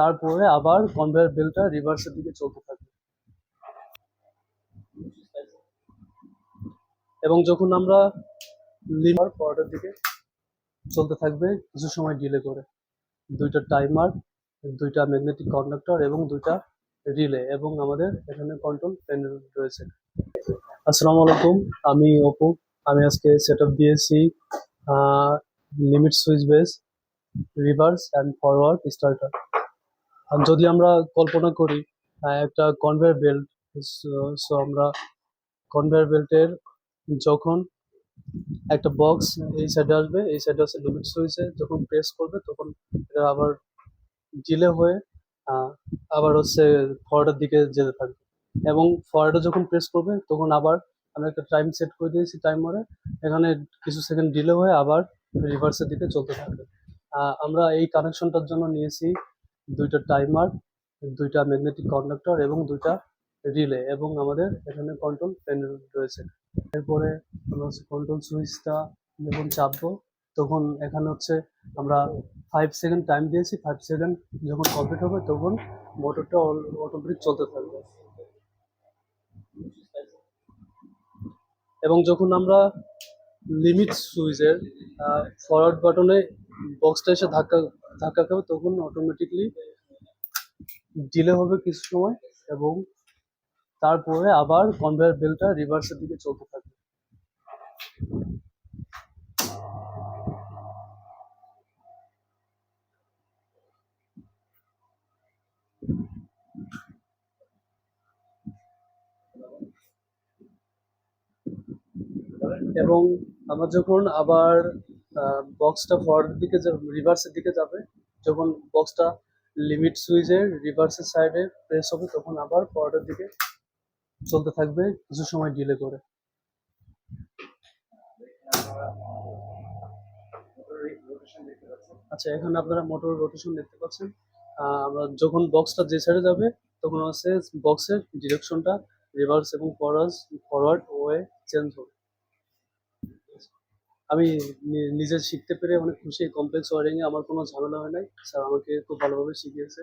তারপরে আবার কনভেয়ার বেলটা রিভার্সের দিকে চলতে থাকবে। এবং যখন আমরা লিভার পরের দিকে চলতে থাকবে, কিছু সময় ডিলে করে। দুইটা টাইমার দুইটা ম্যাগনেটিক কন্ডাক্টর এবং দুইটা রিলে এবং আমাদের এখানে কন্ট্রোল প্যানেল রয়েছে। আসসালামু আলাইকুম, আমি অপু। আমি আজকে সেট আপ দিয়েছি limit switch base reverse and forward starter যদি আমরা কল্পনা করি একটা কনভেয়ার বেল্ট সো আমরা কনভেয়ার বেল্টের যখন একটা বক্স এই সাইডে আসবে, এই সাইডে আছে লিমিট সুইচে যখন প্রেস করবে তখন এটা আবার ডিলে হয়ে আবার হচ্ছে ফরওয়ার্ডের দিকে যেতে থাকবে। এবং ফরওয়ার্ডে যখন প্রেস করবে তখন আবার আমরা একটা টাইম সেট করে দিয়েছি টাইমারে এখানে কিছু সেকেন্ড ডিলে হয়ে আবার রিভার্সের দিকে চলতে থাকবে। আমরা এই কানেকশনটার জন্য নিয়েছি দুইটা টাইমার দুইটা ম্যাগনেটিক কন্ডাক্টর এবং দুইটা রিলে এবং আমাদের এখানে কন্ট্রোল প্যানেল রয়েছে। এরপরে আমরা হচ্ছে কন্ট্রোল সুইচটা যখন চাপবো, তখন এখানে হচ্ছে আমরা ফাইভ সেকেন্ড টাইম দিয়েছি ফাইভ সেকেন্ড যখন কমপ্লিট হবে তখন মোটরটা অটোমেটিক চলতে থাকবে। এবং যখন আমরা লিমিট সুইচের ফরওয়ার্ড বাটনে বক্সটা এসে ধাক্কা ধাক্কা খাবে, তখন অটোমেটিকলি ডিলে হবে কিছু সময় এবং তারপরে আবার কনভেয়ার বেলটা রিভার্সের দিকে চলতে থাকবে। এবং আমরা যখন আবার বক্সটা ফরওয়ার্ডের দিকে রিভার্সের দিকে যাবে, যখন বক্সটা লিমিট সুইচের রিভার্সের সাইডে প্রেস হবে, তখন আবার ফরওয়ার্ডের দিকে চলতে থাকবে, কিছু সময় ডিলে করে। আচ্ছা এখানে আপনারা মোটর রোটেশন দেখতে পাচ্ছেন। আমরা যখন বক্সটা যে সাইডে যাবে, তখন হচ্ছে বক্সের ডিরেকশনটা রিভার্স এবং ফরওয়ার্ড ফরওয়ার্ড ওয়ে চেঞ্জ হবে। আমি নিজে শিখতে পেরে অনেক খুশি। কমপ্লেক্স ওয়ারিংয়ে আমার কোনো ঝামেলা হয় নাই। স্যার আমাকে খুব ভালোভাবে শিখিয়েছে।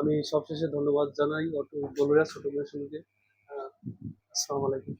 আমি সবশেষে ধন্যবাদ জানাই অটো বলুরা ছোট মেয়ের সঙ্গে। আসসালামু আলাইকুম।